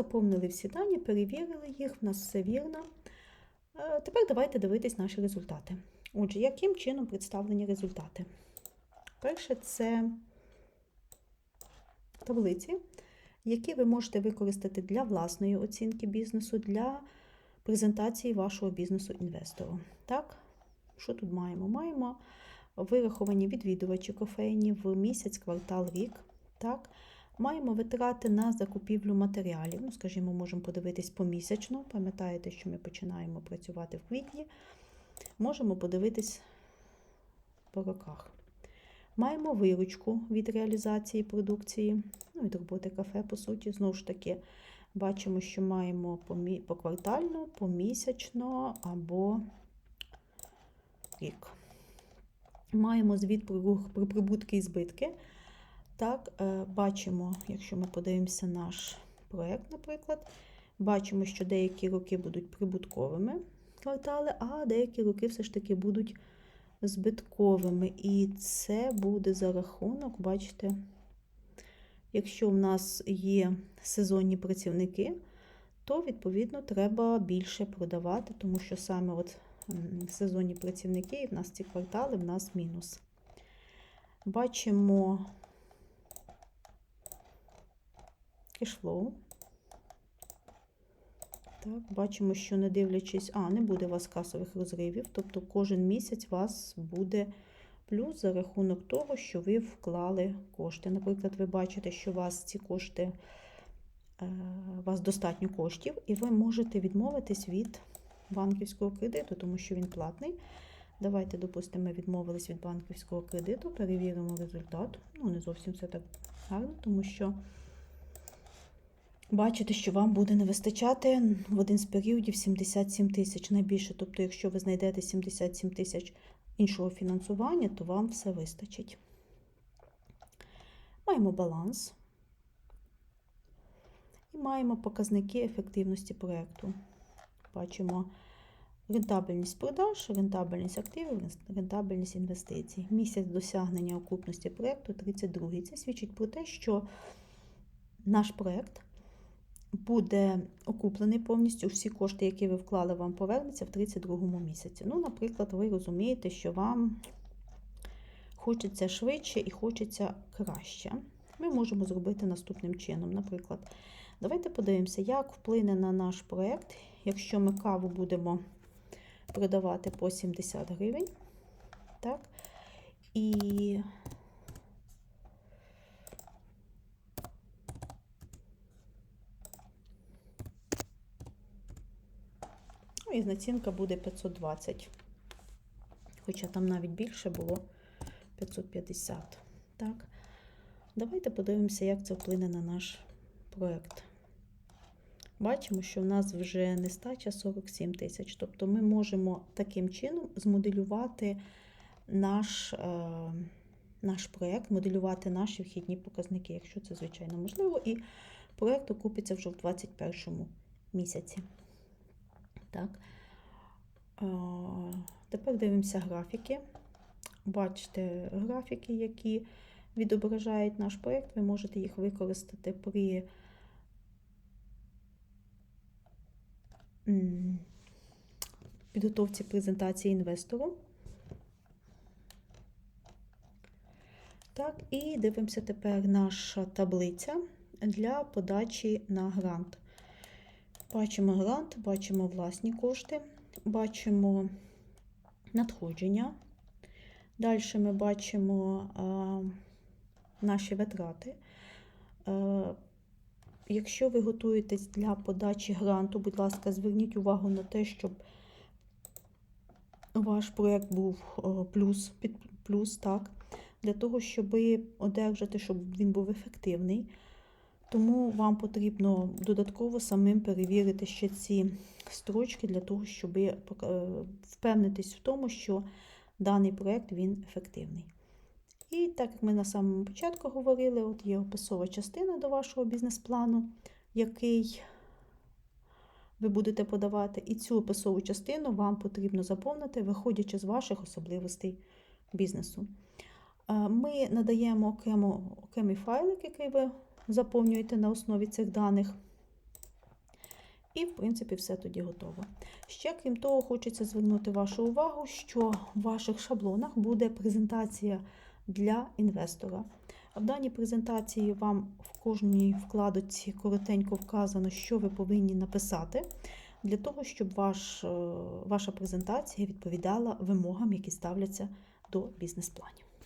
Заповнили всі дані, перевірили їх, в нас все вірно. Е, Тепер давайте дивитись наші результати. Отже, яким чином представлені результати? Перше, це таблиці, які ви можете використати для власної оцінки бізнесу, для презентації вашого бізнесу інвестору. Так, що тут маємо? Маємо вираховані відвідувачі кофейні в місяць, квартал, рік. Так, маємо витрати на закупівлю матеріалів. Ну, скажімо, можемо подивитись помісячно. Пам'ятаєте, що ми починаємо працювати в квітні. Можемо подивитись по роках. Маємо виручку від реалізації продукції, ну, від роботи кафе, по суті. Знову ж таки, бачимо, що маємо поквартально, помісячно або рік. Маємо звіт про про прибутки і збитки. Так, е, бачимо, якщо ми подивимося наш проєкт, наприклад, бачимо, що деякі роки будуть прибутковими квартали, а деякі роки все ж таки будуть збитковими. І це буде за рахунок, бачите, якщо в нас є сезонні працівники, то відповідно треба більше продавати, тому що саме от сезонні працівники, і в нас ці квартали, в нас мінус. Бачимо кешфлоу. Так, бачимо, що не дивлячись, а, не буде у вас касових розривів, тобто кожен місяць у вас буде плюс за рахунок того, що ви вклали кошти. Наприклад, ви бачите, що у вас ці кошти, е, у вас достатньо коштів, і ви можете відмовитись від банківського кредиту, тому що він платний. Давайте, допустимо, ми відмовились від банківського кредиту, перевіримо результат. Ну, не зовсім все так гарно, тому що бачите, що вам буде не вистачати в один з періодів 77 тисяч найбільше. Тобто, якщо ви знайдете 77 тисяч іншого фінансування, то вам все вистачить. Маємо баланс і маємо показники ефективності проєкту. Бачимо рентабельність продаж, рентабельність активів, рентабельність інвестицій. Місяць досягнення окупності проєкту 32. Це свідчить про те, що наш проєкт буде окуплений повністю. Всі кошти, які ви вклали, вам повернуться в 32-му місяці. Ну, наприклад, ви розумієте, що вам хочеться швидше і хочеться краще. Ми можемо зробити наступним чином. Наприклад, давайте подивимося, як вплине на наш проєкт, якщо ми каву будемо продавати по 70 гривень. Так? І Ну, і націнка буде 520. Хоча там навіть більше було 550. Так. Давайте подивимося, як це вплине на наш проєкт. Бачимо, що в нас вже нестача 47 тисяч. Тобто ми можемо таким чином змоделювати наш, е, наш проєкт, моделювати наші вхідні показники, якщо це, звичайно, можливо. І проєкт окупиться вже в 2021 місяці. Так. Тепер дивимося графіки. Бачите графіки, які відображають наш проєкт. Ви можете їх використати при підготовці презентації інвестору. Так, і дивимося тепер наша таблиця для подачі на грант. Бачимо грант, бачимо власні кошти, бачимо надходження. Далі ми бачимо а, наші витрати. Е, якщо ви готуєтесь для подачі гранту, будь ласка, зверніть увагу на те, щоб ваш проєкт був о, плюс, під плюс, так, для того, щоб одержати, щоб він був ефективний. Тому вам потрібно додатково самим перевірити ще ці строчки для того, щоб е, впевнитись в тому, що даний проєкт він ефективний. І так як ми на самому початку говорили, от є описова частина до вашого бізнес-плану, який ви будете подавати, і цю описову частину вам потрібно заповнити, виходячи з ваших особливостей бізнесу. Е, Ми надаємо окремо, окремий файлик, який ви заповнюєте на основі цих даних. І, в принципі, все тоді готово. Ще, крім того, хочеться звернути вашу увагу, що в ваших шаблонах буде презентація для інвестора. В даній презентації вам в кожній вкладочці коротенько вказано, що ви повинні написати, для того, щоб ваш, е, ваша презентація відповідала вимогам, які ставляться до бізнес-планів.